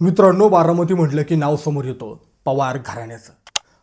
मित्रांनो बारामती म्हटलं की नाव समोर येतो पवार घराण्याचं.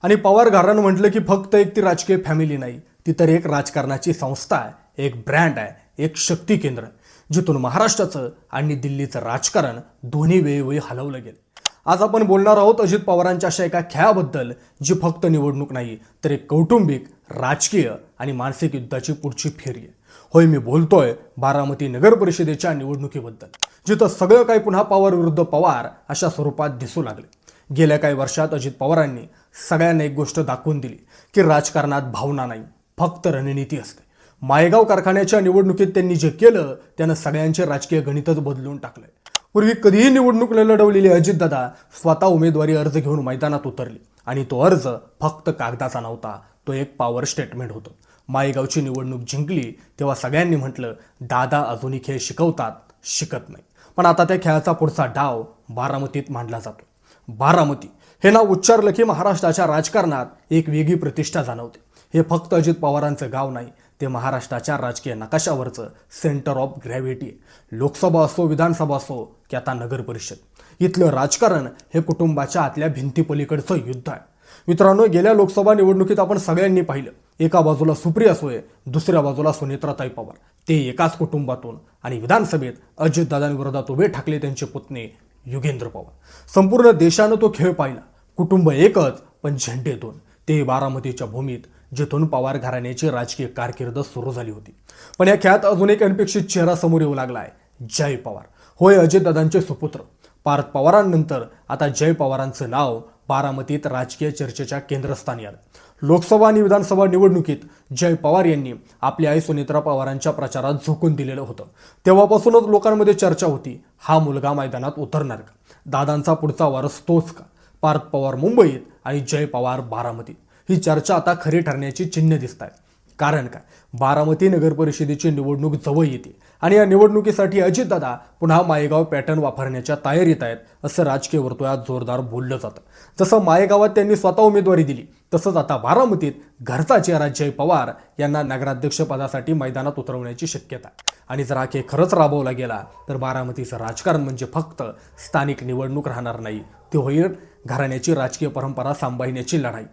आणि पवार घराणं म्हटलं की फक्त एक ती राजकीय फॅमिली नाही ती तर एक राजकारणाची संस्था आहे एक ब्रँड आहे एक शक्ती केंद्र आहे, जिथून महाराष्ट्राचं आणि दिल्लीचं राजकारण दोन्ही वेळोवेळी हलवलं गेलं. आज आपण बोलणार आहोत अजित पवारांच्या अशा एका खेळाबद्दल जी फक्त निवडणूक नाही तर एक कौटुंबिक राजकीय आणि मानसिक युद्धाची पुढची फेरी आहे. होय मी बोलतोय बारामती नगर परिषदेच्या निवडणुकीबद्दल जिथं सगळं काही पुन्हा पवार विरुद्ध पवार अशा स्वरूपात दिसू लागले. गेल्या काही वर्षात अजित पवारांनी सगळ्यांना एक गोष्ट दाखवून दिली की राजकारणात भावना नाही फक्त रणनीती असते. मायगाव कारखान्याच्या निवडणुकीत त्यांनी जे केलं त्यानं सगळ्यांचे राजकीय गणितच बदलून टाकलंय. पूर्वी कधीही निवडणूक लढवलेली अजितदादा स्वतः उमेदवारी अर्ज घेऊन मैदानात उतरली. आणि तो अर्ज फक्त कागदाचा नव्हता तो एक पॉवर स्टेटमेंट होतं. मायगावची निवडणूक जिंकली तेव्हा सगळ्यांनी म्हटलं दादा अजूनही खेळ शिकवतात शिकत नाही. पण आता त्या खेळाचा पुढचा डाव बारामतीत मांडला जातो. बारामती हे नाव उच्चारलं की महाराष्ट्राच्या राजकारणात एक वेगळी प्रतिष्ठा जाणवते. हे फक्त अजित पवारांचं गाव नाही ते महाराष्ट्राच्या राजकीय नकाशावरचं सेंटर ऑफ ग्रॅव्हिटी लोकसभा असो विधानसभा असो की आता नगर परिषद. इथलं राजकारण हे कुटुंबाच्या आतल्या भिंतीपलीकडचं युद्ध आहे. मित्रांनो गेल्या लोकसभा निवडणुकीत आपण सगळ्यांनी पाहिलं. एका बाजूला सुप्रिया सोय दुसऱ्या बाजूला सुनेत्राताई पवार. ते एकाच कुटुंबातून आणि विधानसभेत अजितदादांविरोधात उभे ठाकले त्यांचे पुतणे युगेंद्र पवार. संपूर्ण देशानं तो खेळ पाहिला. कुटुंब एकच पण झेंडे दोन. ते बारामतीच्या भूमीत जिथून पवार घराण्याची राजकीय कारकीर्द सुरू झाली होती. पण या खेळात अजून एक अनपेक्षित चेहरा समोर येऊ लागला आहे जय पवार. होय अजितदादांचे सुपुत्र. पार्थ पवारांनंतर आता जय पवारांचं नाव बारामतीत राजकीय चर्चेच्या केंद्रस्थानी आलं. लोकसभा आणि विधानसभा निवडणुकीत जय पवार यांनी आपली आई सुनेत्रा पवारांच्या प्रचारात झोकून दिलेलं होतं. तेव्हापासूनच लोकांमध्ये चर्चा होती हा मुलगा मैदानात उतरणार का? दादांचा पुढचा वारस तोच का? पार्थ पवार मुंबईत आणि जय पवार बारामतीत. ही चर्चा आता खरी ठरण्याची चिन्ह दिसत आहेत कारण काय? बारामती नगर परिषदेची निवडणूक जवळ येते आणि या निवडणुकीसाठी अजितदादा पुन्हा मायेगाव पॅटर्न वापरण्याच्या तयारीत आहेत असं राजकीय वर्तुळात जोरदार बोललं जातं. जसं मायेगावात त्यांनी स्वतः उमेदवारी दिली तसंच आता बारामतीत घरचा चेहरा जय पवार यांना नगराध्यक्षपदासाठी मैदानात उतरवण्याची शक्यता आहे. आणि जर हा खेळ खरंच राबवला गेला तर बारामतीचं राजकारण म्हणजे फक्त स्थानिक निवडणूक राहणार नाही. ती होईल घराण्याची राजकीय परंपरा सांभाळण्याची लढाई.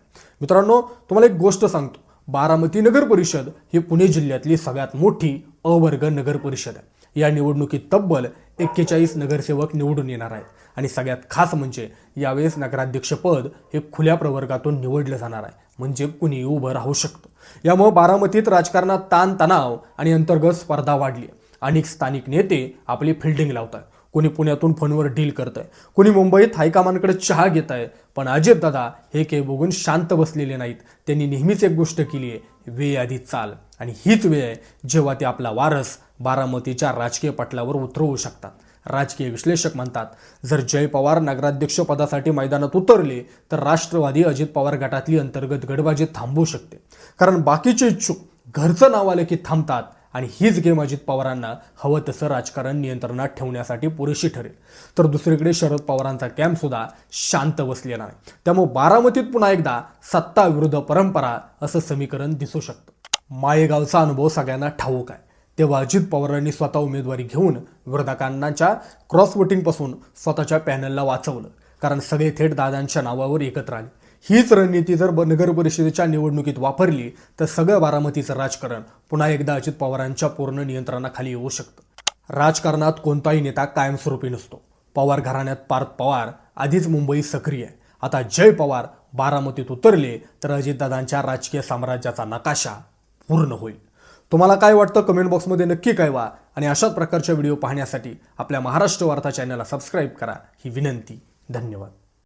मित्रांनो तुम्हाला एक गोष्ट सांगतो. बारामती नगर परिषद ही पुणे जिल्ह्यातली सगळ्यात मोठी अवर्ग नगर परिषद आहे. या निवडणुकीत तब्बल एक्केचाळीस नगरसेवक निवडून येणार आहेत. आणि सगळ्यात खास म्हणजे यावेळेस नगराध्यक्षपद हे खुल्या प्रवर्गातून निवडलं जाणार आहे. म्हणजे कुणीही उभं राहू शकतं. यामुळे बारामतीत राजकारणात ताणतणाव आणि अंतर्गत स्पर्धा वाढली. आहे. अनेक स्थानिक नेते आपली फिल्डिंग लावतात. कोणी पुण्यातून फोनवर डील करत आहे कोणी मुंबईत हायकमानकडे चहा घेत आहे पण अजितदादा हे काही बघून शांत बसलेले नाहीत. त्यांनी नेहमीच एक गोष्ट केली आहे वेळ आधी चाल. आणि हीच वेळ आहे जेव्हा ते आपला वारस बारामतीच्या राजकीय पटलावर उतरवू शकतात. राजकीय विश्लेषक म्हणतात जर जय पवार नगराध्यक्ष पदासाठी मैदानात उतरले तर राष्ट्रवादी अजित पवार गटातली अंतर्गत गडबाजी थांबवू शकते. कारण बाकीचे इच्छुक घरचं नाव आलं की थांबतात आणि हीच गेम अजित पवारांना हवं तसं राजकारण नियंत्रणात ठेवण्यासाठी पुरेशी ठरेल. तर दुसरीकडे शरद पवारांचा कॅम्पसुद्धा शांत बसलेला नाही. त्यामुळे बारामतीत पुन्हा एकदा सत्ता विरुद्ध परंपरा असं समीकरण दिसू शकतं. माळेगावचा अनुभव सगळ्यांना ठाऊक आहे. तेव्हा अजित पवारांनी स्वतः उमेदवारी घेऊन विरोधकांच्या क्रॉस वोटिंगपासून स्वतःच्या पॅनलला वाचवलं. कारण सगळे थेट दादांच्या नावावर एकत्र आले. हीच रणनीती जर नगर परिषदेच्या निवडणुकीत वापरली तर सगळं बारामतीचं राजकारण पुन्हा एकदा अजित पवारांच्या पूर्ण नियंत्रणाखाली येऊ शकतं. राजकारणात कोणताही नेता कायमस्वरूपी नसतो. पवार घराण्यात पार्थ पवार आधीच मुंबईत सक्रिय आहे. आता जय पवार बारामतीत उतरले तर अजितदादांच्या राजकीय साम्राज्याचा नकाशा पूर्ण होईल. तुम्हाला काय वाटतं? कमेंट बॉक्समध्ये नक्की कळवा आणि अशाच प्रकारच्या व्हिडिओ पाहण्यासाठी आपल्या महाराष्ट्र वार्ता चॅनलला सबस्क्राईब करा. ही विनंती. धन्यवाद.